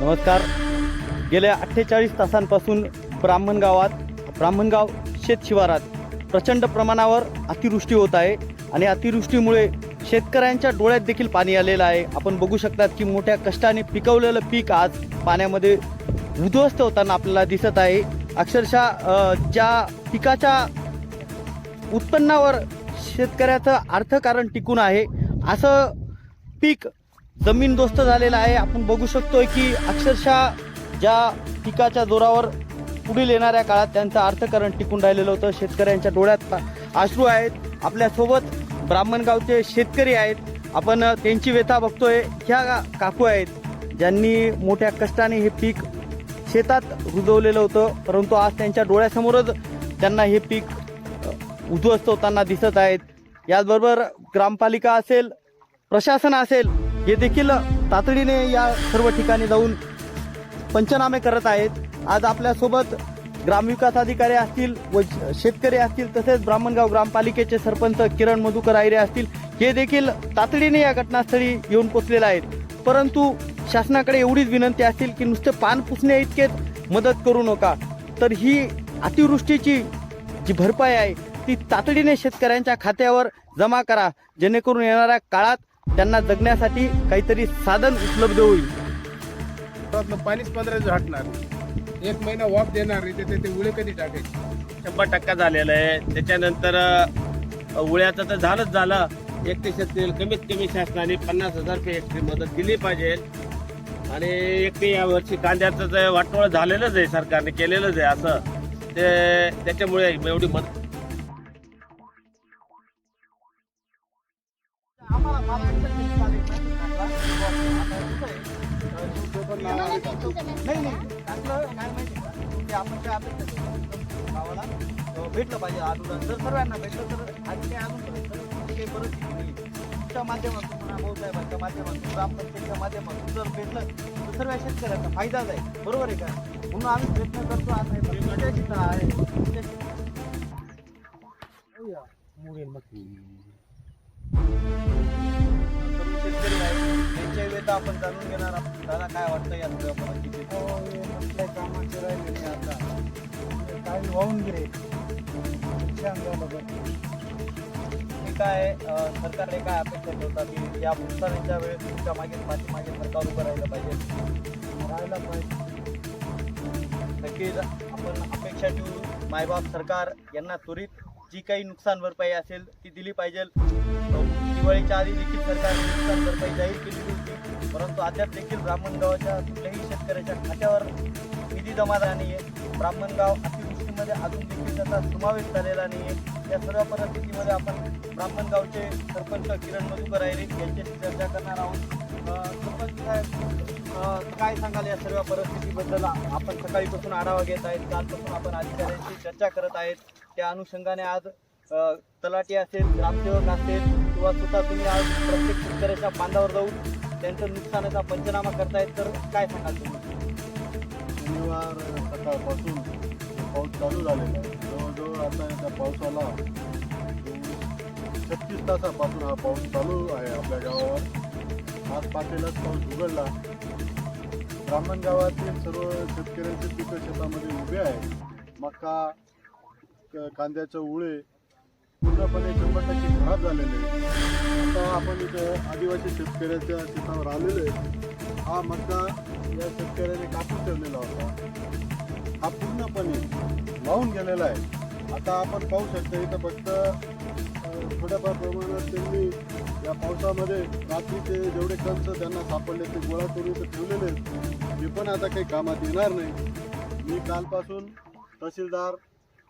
नमस्कार. गेल्या अठ्ठेचाळीस तासांपासून ब्राह्मण गावात ब्राह्मणगाव शेत शिवारात प्रचंड प्रमाणावर अतिवृष्टी होत आहे आणि अतिवृष्टीमुळे शेतकऱ्यांच्या डोळ्यात देखील पाणी आलेलं आहे. आपण बघू शकतात की मोठ्या कष्टाने पिकवलेलं पीक आज पाण्यामध्ये उद्ध्वस्त होताना आपल्याला दिसत आहे. अक्षरशः ज्या पिकाच्या उत्पन्नावर शेतकऱ्याचं अर्थकारण टिकून आहे असं पीक जमीनदोस्त झालेला आहे. आपण बघू शकतोय की अक्षरशः ज्या पिकाच्या जोरावर पुढील येणाऱ्या काळात त्यांचं अर्थकारण टिकून राहिलेलं होतं. शेतकऱ्यांच्या डोळ्यात आश्रू अश्रू आहेत. आपल्यासोबत ब्राह्मणगावचे शेतकरी आहेत. आपण त्यांची व्यथा बघतोय. ह्या काकू आहेत ज्यांनी मोठ्या कष्टाने हे पीक शेतात रुजवलेलं होतं. परंतु आज त्यांच्या डोळ्यासमोरच त्यांना हे पीक उद्ध्वस्त होताना दिसत आहेत. याचबरोबर ग्रामपालिका असेल प्रशासन असेल हे देखील तातडीने या सर्व ठिकाणी जाऊन पंचनामे करत आहेत. आज आपल्यासोबत ग्रामविकास अधिकारी असतील व शेतकरी असतील तसेच ब्राह्मणगाव ग्रामपालिकेचे सरपंच किरण मधुकर आयरे असतील हे देखील तातडीने या घटनास्थळी येऊन पोचलेले आहेत. परंतु शासनाकडे एवढीच विनंती असतील की नुसते पान पुसण्या इतकेच मदत करू नका. तर ही अतिवृष्टीची जी भरपाई आहे ती तातडीने शेतकऱ्यांच्या खात्यावर जमा करा. जेणेकरून येणाऱ्या काळात त्यांना जगण्यासाठी काहीतरी साधन उपलब्ध होईल. पाणीच पंधरा दिवस हटणार. एक महिना वाफ देणार ते ते उळे कधी टाकायचे? शंभर टक्का झालेलं आहे. त्याच्यानंतर उळ्याचं तर झालंच झालं. एकटे शेतकरी कमीत कमी शासनाने पन्नास हजार रुपये एकटी मदत दिली पाहिजे. आणि एकटे यावर्षी कांद्याचं जे वाटोळ झालेलंच आहे सरकारने केलेलंच आहे असं. ते त्याच्यामुळे एवढी मदत गावाला भेटलं पाहिजे अनुदान जर सर्वांना भेटलं तर आणि ते अजून काही परिस्थिती नाही तुमच्या माध्यमातून म्हणा भाऊसाहेबांच्या माध्यमातून ग्रामपंचायतच्या माध्यमातून जर भेटलं तर सर्व शेतकऱ्यांचा फायदाच आहे बरोबर आहे का म्हणून आम्ही प्रयत्न करतो आता हे बघा, तुमच्याशी आहे तुमच्याशी- तरुण शेतकरी आहे त्यांच्या आपण जाणून घेणार आहोत. दादा काय वाटतं या सगळ्या कामाचे राहिले आता काही वाहून गेले काय सरकारने काय अपेक्षा ठेवता की या नुकसानीच्या वेळेस तुमच्या मागे पाठीमागे सरकार उभं राहिलं पाहिजे राहायला पाहिजे नक्कीच आपण अपेक्षा ठेवू मायबाप सरकार यांना त्वरित जी काही नुकसान भरपाई असेल ती दिली पाहिजे. दिवाळीच्या आधी देखील सरकारने नुकसान भरपाई जाहीर केली होती. परंतु अद्याप देखील ब्राह्मण गावाच्या कुठल्याही शेतकऱ्याच्या खात्यावर निधी जमा झाला नाही आहे ब्राह्मणगाव अतिवृष्टीमध्ये अजून देखील त्याचा समावेश झालेला नाही आहे या सर्व परिस्थितीमध्ये आपण ब्राह्मण गावचे सरपंच किरण मधुकर आहे यांच्याशी चर्चा करणार आहोत. सरपंच साहेब काय सांगाल या सर्व परिस्थितीबद्दल? आपण सकाळीपासून आढावा घेत आहेत कालपासून आपण अधिकाऱ्यांशी चर्चा करत आहेत. त्या अनुषंगाने आज तलाटी तलाठी असेल ग्रामसेवक असेल किंवा स्वतः तुम्ही आज प्रत्येक शेतकऱ्याच्या बांधावर जाऊन त्यांचं नुकसानाचा पंचनामा करतायत तर काय सांगाल तुम्ही? शनिवार सकाळपासून पाऊस चालू झालेला आहे जवळजवळ आता त्या पावसाला छत्तीस तासापासून हा पाऊस चालू आहे आपल्या गावावर. आज पातेलाच पाऊस उघडला. ब्राह्मण गावातील सर्व शेतकऱ्यांचे पिकं शेतामध्ये उभे आहे मका क- कांद्याचे उळे पूर्णपणे शंभर टक्के खराब झालेले आता आपण इथं आदिवासी शेतकऱ्याच्या शेतावर आलेलो आहे. हा मका या शेतकऱ्याने कापून ठेवलेला होता. हा पूर्णपणे वाहून गेलेला आहे. आता आपण पाहू शकतो इथं फक्त थोड्याफार प्रमाणात त्यांनी या पावसामध्ये रात्रीचे जेवढे कंच त्यांना सापडले ते गोळा करून ते ठेवलेले आहेत. ते पण आता काही कामात येणार नाही. मी कालपासून तहसीलदार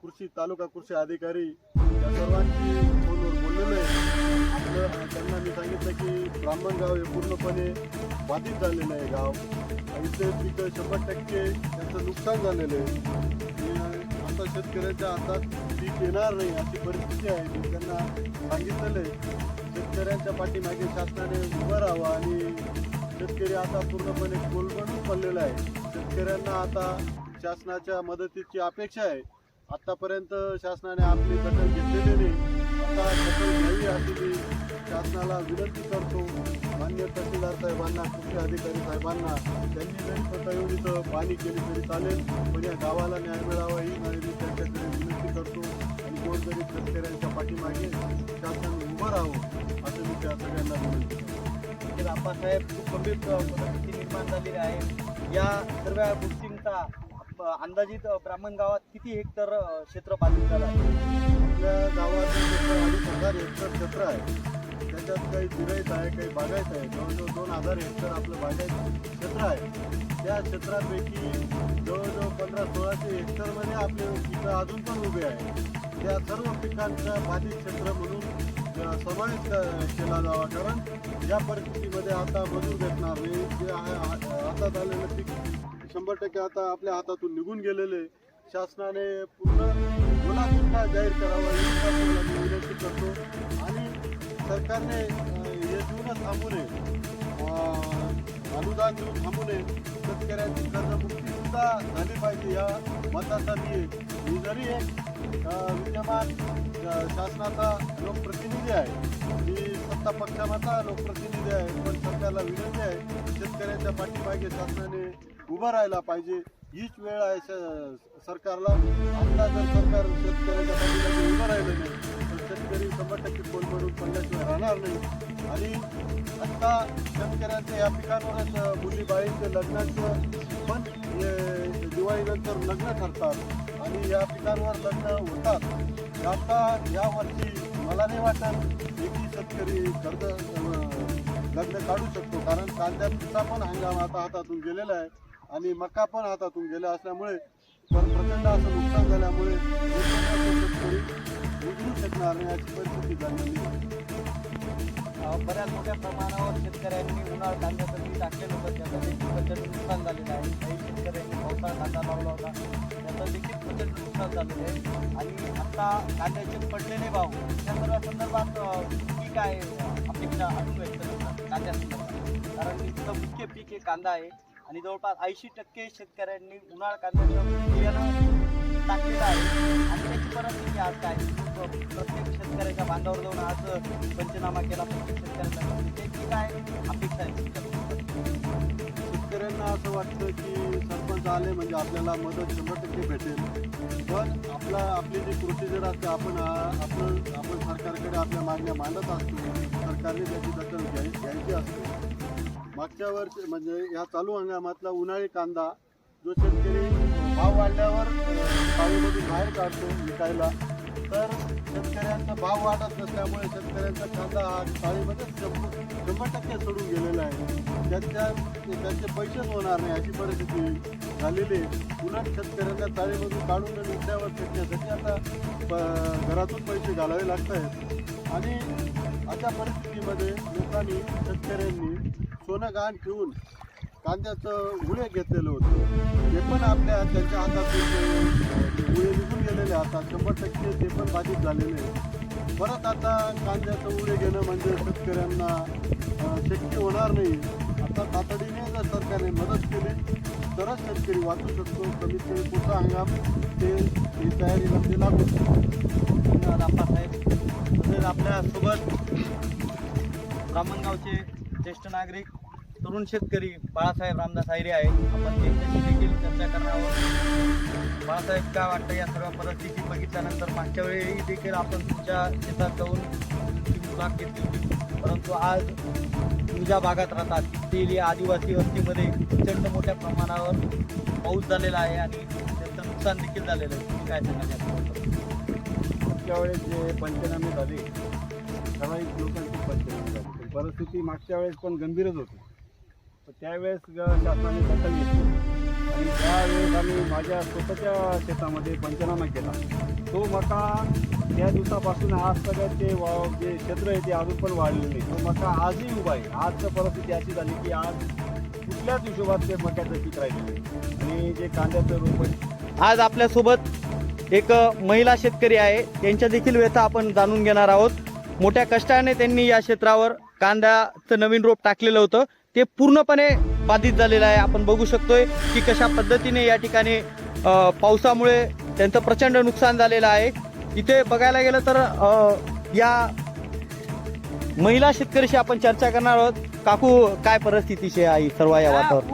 कृषी तालुका कृषी अधिकारी या सर्वांची फोनवर बोललेलो आहे. त्यांना मी सांगितलं की ब्राह्मण गाव हे पूर्णपणे बाधित झालेलं आहे गाव. इथे पिकं शंभर टक्के त्यांचं नुकसान झालेलं आहे. आता शेतकऱ्याच्या हातात पीक येणार नाही अशी परिस्थिती आहे. मी त्यांना सांगितलेलं आहे. शेतकऱ्यांच्या पाठीमागे शासनाने उभं राहावं आणि शेतकरी आता पूर्णपणे कोलबडून पडलेला आहे. शेतकऱ्यांना आता शासनाच्या मदतीची अपेक्षा आहे. आतापर्यंत शासनाने आपली दखल घेतलेली नाही आता दखल घ्यावी अशी मी शासनाला विनंती करतो मान्य तहसीलदार साहेबांना कृषी अधिकारी साहेबांना त्यांनी जरी स्वतः येऊन इथं पाणी केली तरी चालेल पण या गावाला न्याय मिळावा ही मी त्यांच्याकडे विनंती करतो आणि कोणतरी शेतकऱ्यांच्या पाठीमागे शासन उभं राहावं असं मी त्या सगळ्यांना विनंती करतो. आप्पासाहेब खूप गंभीर परिस्थिती निर्माण झालेली आहे. या सर्व गोष्टींचा अंदाजित ब्राह्मण गावात किती हेक्टर क्षेत्र बाधित झालं आहे आपल्या गावात अडीच हजार हेक्टर क्षेत्र आहे. त्याच्यात काही जिरायत आहे काही बागायत आहे. जवळजवळ दोन हजार हेक्टर आपलं बागायत क्षेत्र आहे. त्या क्षेत्रापैकी जवळजवळ पंधरा सोळाशे हेक्टरमध्ये आपले पिकं अजून पण उभे आहे त्या सर्व पिकांचा बाधित क्षेत्र म्हणून समावेश केला जावा. कारण या परिस्थितीमध्ये आता मजूर भेटणार नाही. जे आहे- झालेलं पीक शंभर टक्के आता आपल्या हातातून निघून गेलेले शासनाने पूर्ण मुलाखतला जाहीर करावा विनंती करतो. आणि सरकारने हे देऊनच थांबू नये. अनुदान देऊन थांबू नये. शेतकऱ्यांची कर्जमुक्तीसुद्धा झाली पाहिजे या मताचा मी जरी एक विद्यमान शासनाचा लोकप्रतिनिधी आहे. मी सत्ता पक्षाचा लोकप्रतिनिधी आहे. पण सरकारला विनंती आहे शेतकऱ्यांच्या पाठीमागे शासनाने उभं राहायला पाहिजे. हीच वेळ आहे सरकारला. आपला जर सरकार शेतकऱ्याच्या उभं राहिलं नाही तर शेतकरी शंभर टक्के कोलमडून पडल्याशिवाय राहणार नाही. आणि आत्ता शेतकऱ्यांच्या या पिकांवरच मुलीबाळींचं लग्नाचं पण दिवाळीनंतर लग्न ठरतात. आणि या पिकांवर लग्न होतात. आता या वर्षी मला नाही वाटत एकही शेतकरी कर्ज लग्न काढू शकतो. कारण कांद्याचा पण हंगाम आता हातातून गेलेला आहे. आणि मका पण हातातून गेला असल्यामुळे पण प्रचंड असं नुकसान झाल्यामुळे एकमेकांचे शकणार नाही याची परिस्थिती झालेली बऱ्याच मोठ्या प्रमाणावर शेतकऱ्यांनी उन्हाळ कांद्याचं टाकलेलं होतं. त्याचं देखील प्रचंड नुकसान झालेलं आहे. काही शेतकऱ्यांनी पावसाळा कांदा लावला होता. त्याचं देखील प्रचंड नुकसान झालेलं आहे. आणि आता कांद्याचे पडलेले भाव या सर्व संदर्भात अ, काय अपेक्षा अजून व्यक्त करतात कांद्यासंदर्भात? कारण इथलं मुख्य पीक हे कांदा आहे. आणि जवळपास ऐंशी टक्के शेतकऱ्यांनी उन्हाळ कांद्याचं बियाणं टाकलेलं आहे. आणि त्याची परिस्थिती आज काय? प्रत्येक शेतकऱ्याच्या बांधावर जाऊन आज पंचनामा केला. प्रत्येक शेतकऱ्याचा त्याची काय अपेक्षा आहे शेतकऱ्यांना असं वाटतं की सरपंच आले म्हणजे आपल्याला मदत शंभर टक्के भेटेल. पण आपला आपली जी प्रोसिजर असते आपण आपण आपण सरकारकडे आपल्या मागण्या मांडत असतो. सरकारने त्याची दखल घ्याय घ्यायची असते. मागच्या वर्षी म्हणजे या चालू हंगामातला उन्हाळी कांदा जो शेतकरी भाव वाढल्यावर पाळीमधून बाहेर काढतो विकायला तर शेतकऱ्यांचा भाव वाढत नसल्यामुळे शेतकऱ्यांचा कांदा हा चाळीमध्येच शंभर शंभर टक्के सोडून गेलेला आहे. त्यांच्या त्यांचे पैसेच होणार नाही अशी परिस्थिती झालेली आहे. उलट शेतकऱ्यांना चाळीमधून काढून विकल्यावर फेकण्यासाठी आता प- घरातून पैसे घालावे लागत आहेत आणि अशा परिस्थितीमध्ये लोकांनी शेतकऱ्यांनी सोनं गहाण ठेवून कांद्याचं उळे घेतलेलं होतं. ते पण आपल्या त्यांच्या हातात उळे निघून गेलेले आता. शंभर टक्के ते पण बाधित झालेले आहे परत आता कांद्याचं उळे घेणं म्हणजे शेतकऱ्यांना शक्य होणार नाही. आता तातडीने जर सरकारने मदत केली तरच शेतकरी वाचू शकतो. कमीत कमी पुढचा हंगाम ते ती तयारीला ते लागू शकतो. धन्यवाद आप्पासाहेब. तसेच आपल्यासोबत ब्राह्मणगावचे ज्येष्ठ नागरिक तरुण शेतकरी बाळासाहेब रामदास आयरे आहेत. आपण त्यांच्याशी देखील चर्चा करणार आहोत. बाळासाहेब काय वाटतं या सर्व परिस्थिती बघितल्यानंतर मागच्या वेळी देखील आपण तुमच्या शेतात जाऊन मुलाखत घेतली होती. परंतु आज तुम्ही भागात राहतात तिथील या आदिवासी वस्तीमध्ये प्रचंड मोठ्या प्रमाणावर पाऊस झालेला आहे आणि त्याचं नुकसान देखील झालेलं आहे. तुम्ही काय सांगाल मागच्या वेळेस जे पंचनामे झाले ठराविक लोकांचे पंचनामे झाले. परिस्थिती मागच्या वेळेस पण गंभीरच होती. त्यावेळेस शासनाने दखल घेतली. आणि त्यावेळेस आम्ही माझ्या स्वतःच्या शेतामध्ये पंचनामा केला. तो मका त्या दिवसापासून आजपर्यंत ते वा- जे क्षेत्र आहे ते अजून पण वाढलेले तो मका आजही उभा आहे. आजचं परिस्थिती अशी झाली की आज कुठल्याच हिशोबात ते मक्याचं पीक राहिलेलं आणि जे कांद्याचं रोप आहे. आज आपल्यासोबत एक महिला शेतकरी आहे. त्यांच्या देखील व्यथा आपण जाणून घेणार आहोत. मोठ्या कष्टाने त्यांनी या क्षेत्रावर कांद्याचं नवीन रोप टाकलेलं होतं. ते पूर्णपणे बाधित झालेलं आहे. आपण बघू शकतोय की कशा पद्धतीने या ठिकाणी पावसामुळे त्यांचं प्रचंड नुकसान झालेलं आहे. इथे बघायला गेलं तर या महिला शेतकऱ्याशी आपण चर्चा करणार आहोत. काकू काय परिस्थितीशी आहे सर्व या वातावरण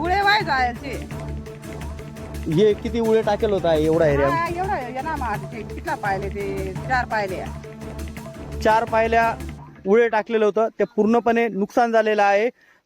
हे किती उळे टाकेल होता एवढा एरिया? एवढं पाहिले ते? चार पायल्या उळे टाकलेलं होतं. ते पूर्णपणे नुकसान झालेलं आहे.